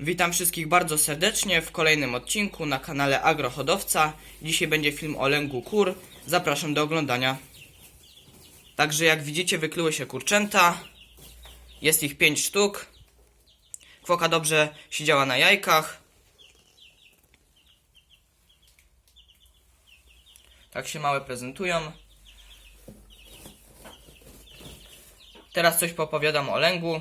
Witam wszystkich bardzo serdecznie w kolejnym odcinku na kanale Agrohodowca. Dzisiaj będzie film o lęgu kur. Zapraszam do oglądania. Także jak widzicie wykluły się kurczęta. Jest ich 5 sztuk. Kwoka dobrze siedziała na jajkach. Tak się małe prezentują. Teraz coś popowiadam o lęgu.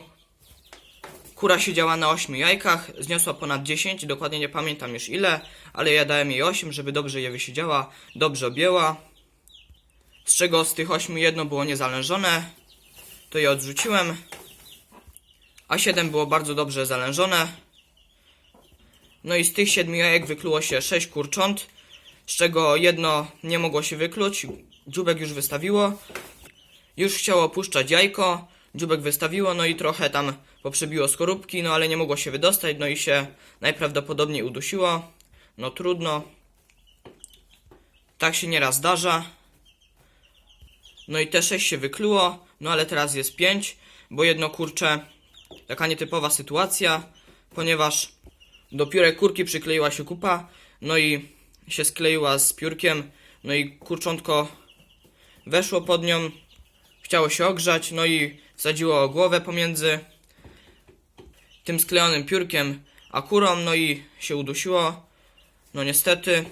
Kura siedziała na 8 jajkach, zniosła ponad 10, dokładnie nie pamiętam już ile, ale ja dałem jej 8, żeby dobrze je wysiedziała, dobrze objęła. Z czego z tych 8 jedno było niezalężone, to je odrzuciłem. A 7 było bardzo dobrze zalężone. No i z tych 7 jajek wykluło się 6 kurcząt, z czego jedno nie mogło się wykluć, dziubek już wystawiło. Już chciało opuszczać jajko, dziubek wystawiło, no i trochę tam poprzebiło skorupki, no ale nie mogło się wydostać, no i się najprawdopodobniej udusiło. No trudno. Tak się nieraz zdarza. No i te 6 się wykluło, no ale teraz jest 5, bo jedno kurcze, taka nietypowa sytuacja, ponieważ do piórek kurki przykleiła się kupa, no i się skleiła z piórkiem, no i kurczątko weszło pod nią, chciało się ogrzać, no i wsadziło głowę pomiędzy tym sklejonym piórkiem a kurą, no i się udusiło. No niestety.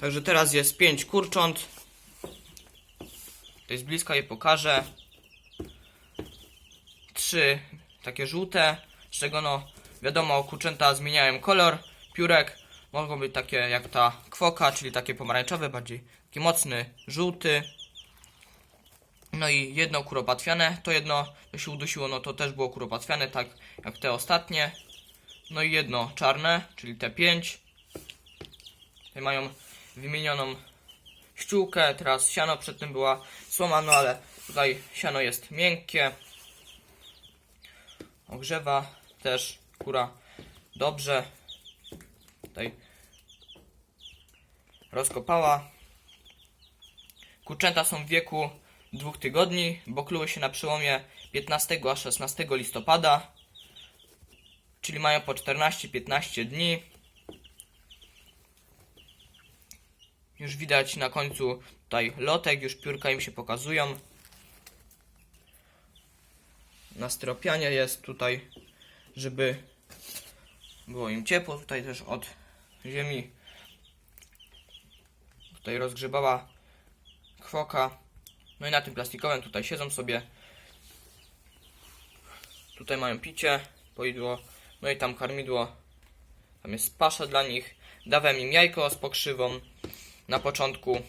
Także teraz jest 5 kurcząt. Tutaj z bliska je pokażę. Trzy takie żółte, z czego no wiadomo kurczęta zmieniają kolor piórek. Mogą być takie jak ta kwoka, czyli takie pomarańczowe, bardziej taki mocny żółty. No i jedno kuropatwiane, to jedno to się udusiło, no to też było kuropatwiane, tak jak te ostatnie. No i jedno czarne, czyli te pięć. Tutaj mają wymienioną ściółkę, teraz siano przed tym była słoma, no ale tutaj siano jest miękkie. Ogrzewa też kura dobrze. Tutaj rozkopała. Kurczęta są w wieku dwóch tygodni, bo kluły się na przełomie 15 a 16 listopada, czyli mają po 14-15 dni. Już widać na końcu tutaj lotek, już piórka im się pokazują. Na styropianie jest tutaj, żeby było im ciepło. Tutaj też od ziemi tutaj rozgrzebała kwoka. No i na tym plastikowym tutaj siedzą sobie. Tutaj mają picie, poidło, no i tam karmidło. Tam jest pasza dla nich. Dałem im jajko z pokrzywą na początku.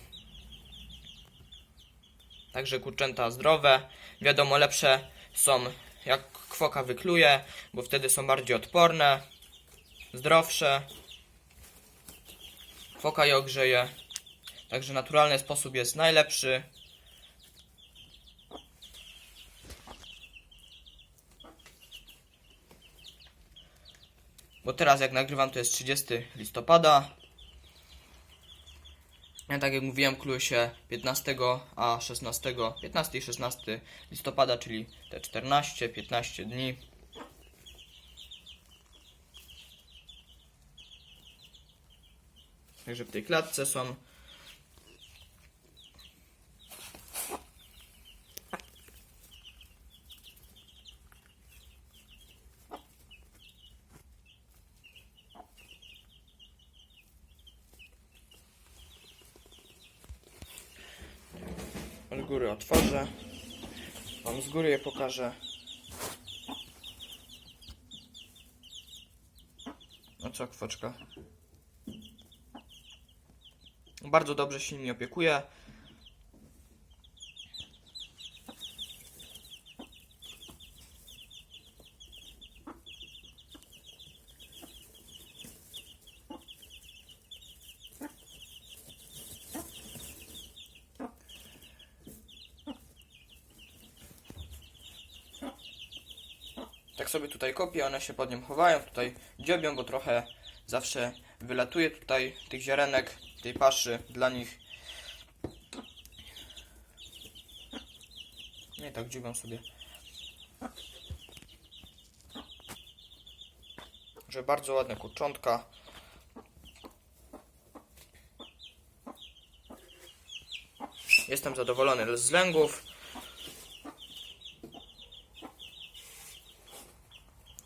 Także kurczęta zdrowe. Wiadomo, lepsze są jak kwoka wykluje, bo wtedy są bardziej odporne, zdrowsze. Kwoka je ogrzeje. Także naturalny sposób jest najlepszy. Bo teraz jak nagrywam to jest 30 listopada. Ja tak jak mówiłem, kluje się 15 a 16, 15 i 16 listopada, czyli te 14-15 dni. Także w tej klatce są Góry otworzę. Wam z góry je pokażę. No co, kwoczka? Bardzo dobrze się nimi opiekuje. Tak sobie tutaj kopię, one się pod nim chowają, tutaj dziobią, bo trochę zawsze wylatuje tutaj tych ziarenek, tej paszy dla nich. Nie tak dziobią sobie. Że bardzo ładne kurczątka. Jestem zadowolony z lęgów.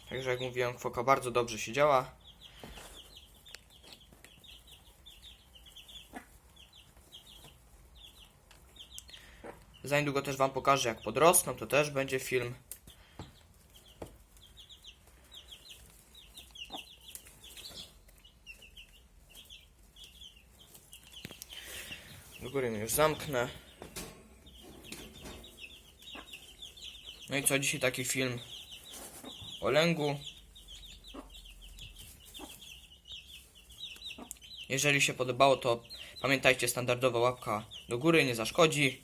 Także jak mówiłem, kwoka bardzo dobrze się działa. Za niedługo też Wam pokażę, jak podrosną, to też będzie film. Do góry już zamknę. No i co, dzisiaj taki film o lęgu. Jeżeli się podobało, to pamiętajcie, standardowa łapka do góry nie zaszkodzi,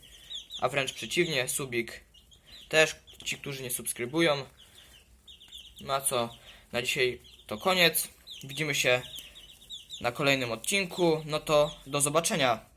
a wręcz przeciwnie, subik też, ci, którzy nie subskrybują. No a co, na dzisiaj to koniec. Widzimy się na kolejnym odcinku. No to do zobaczenia.